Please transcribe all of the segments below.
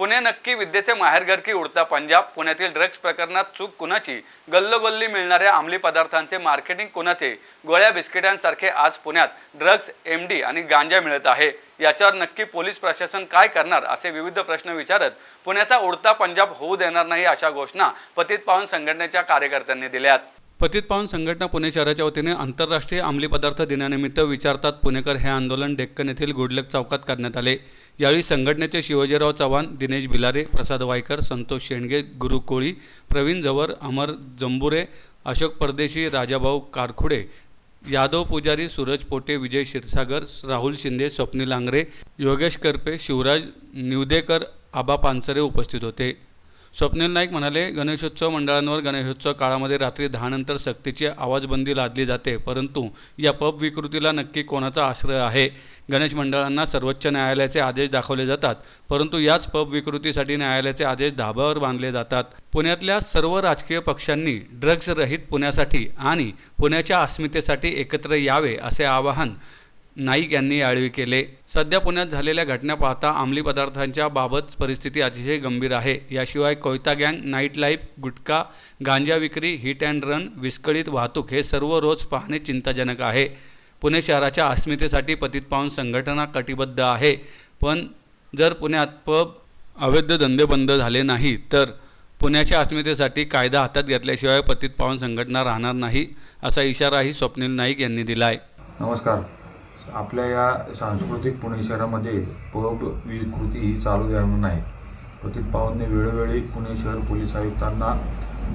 पुणे नक्की विद्येचे माहेरघर की उडता पंजाब? पुण्यातील ड्रग्ज प्रकरणात चूक कुणाची? गल्लोगल्ली मिळणाऱ्या अंमली पदार्थांचे मार्केटिंग कुणाचे? गोळ्या बिस्किटांसारखे आज पुण्यात ड्रग्ज एम डी आणि गांजा मिळत आहे. याच्यावर नक्की पोलीस प्रशासन काय करणार असे विविध प्रश्न विचारत पुण्याचा उडता पंजाब होऊ देणार नाही अशा घोषणा पतित पावन संघटनेच्या कार्यकर्त्यांनी दिल्यात. पतित पावन संघटना पुणे शहराच्या वतीने आंतरराष्ट्रीय अंमली पदार्थ दिनानिमित्त विचारतात पुणेकर हे आंदोलन डेक्कन येथील गुडलक चौकात करण्यात आले. यावेळी संघटनेचे शिवाजीराव चव्हाण दिनेश भिलारे प्रसाद वायकर संतोष शेंडगे गुरु कोळी प्रवीण जवर अमर जंबुरे अशोक परदेशी राजाभाऊ कारखुडे यादव पुजारी सूरज पोटे विजय क्षीरसागर राहुल शिंदे स्वप्नील आंग्रे योगेश करपे शिवराज निवदेकर आबा पानसरे उपस्थित होते. स्वप्नील नाईक म्हणाले गणेशोत्सव मंडळांवर गणेशोत्सव काळामध्ये रात्री दहानंतर सक्तीची आवाजबंदी लादली जाते परंतु या पब विकृतीला नक्की कोणाचा आश्रय आहे? गणेश मंडळांना सर्वोच्च न्यायालयाचे आदेश दाखवले जातात परंतु याच पब विकृतीसाठी न्यायालयाचे आदेश धाब्यावर बांधले जातात. पुण्यातल्या सर्व राजकीय पक्षांनी ड्रग्ज रहित पुण्यासाठी आणि पुण्याच्या अस्मितेसाठी एकत्र यावे असे आवाहन नाईक यांनी यावेळी केले. सध्या पुण्यात झालेल्या घटना पाहता अंमली पदार्थांच्या बाबत परिस्थिती अतिशय गंभीर आहे. याशिवाय कोयता गँग नाईट लाईफ गुटखा गांजा विक्री हिट अँड रन विस्कळीत वाहतूक हे सर्व रोज पाहणे चिंताजनक आहे. पुणे शहराच्या अस्मितेसाठी पतित पाहून संघटना कटिबद्ध आहे. पण जर पुण्यात पब अवैध धंदे बंद झाले नाही तर पुण्याच्या अस्मितेसाठी कायदा हातात घेतल्याशिवाय पतित पावन संघटना राहणार नाही असा इशाराही स्वप्नील नाईक यांनी दिला आहे नमस्कार. आपल्या या सांस्कृतिक पुणे शहरामध्ये पब विकृती ही चालू देणार नाही पतित पावनने वेळोवेळी पुणे शहर पोलीस आयुक्तांना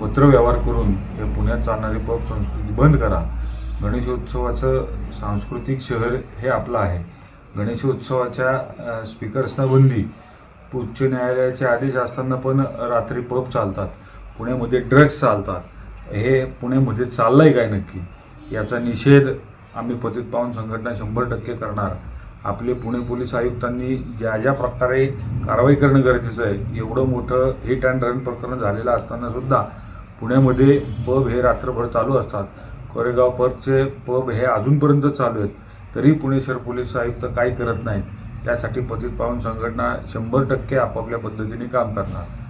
पत्रव्यवहार करून हे पुण्यात चालणारी पब संस्कृती बंद करा. गणेशोत्सवाचं सांस्कृतिक शहर हे आपलं आहे. गणेशोत्सवाच्या स्पीकर्सना बंदी उच्च न्यायालयाचे आदेश असताना पण रात्री पब चालतात. पुण्यामध्ये ड्रग्स चालतात. हे पुण्यामध्ये चाललं आहे काय नक्की? याचा निषेध आम्ही पतित पावन संघटना शंभर टक्के करणार. आपले पुणे पोलीस आयुक्तांनी ज्या ज्या प्रकारे कारवाई करणं गरजेचं आहे एवढं मोठं हिट अँड रन प्रकरण झालेलं असताना सुद्धा पुण्यामध्ये पब हे रात्रभर चालू असतात. कोरेगाव पबचे पब हे अजूनपर्यंत चालू आहेत. तरी पुणे शहर पोलीस आयुक्त काही करत नाहीत. त्यासाठी पतित पावन संघटना शंभर टक्के आपापल्या पद्धतीने काम करणार.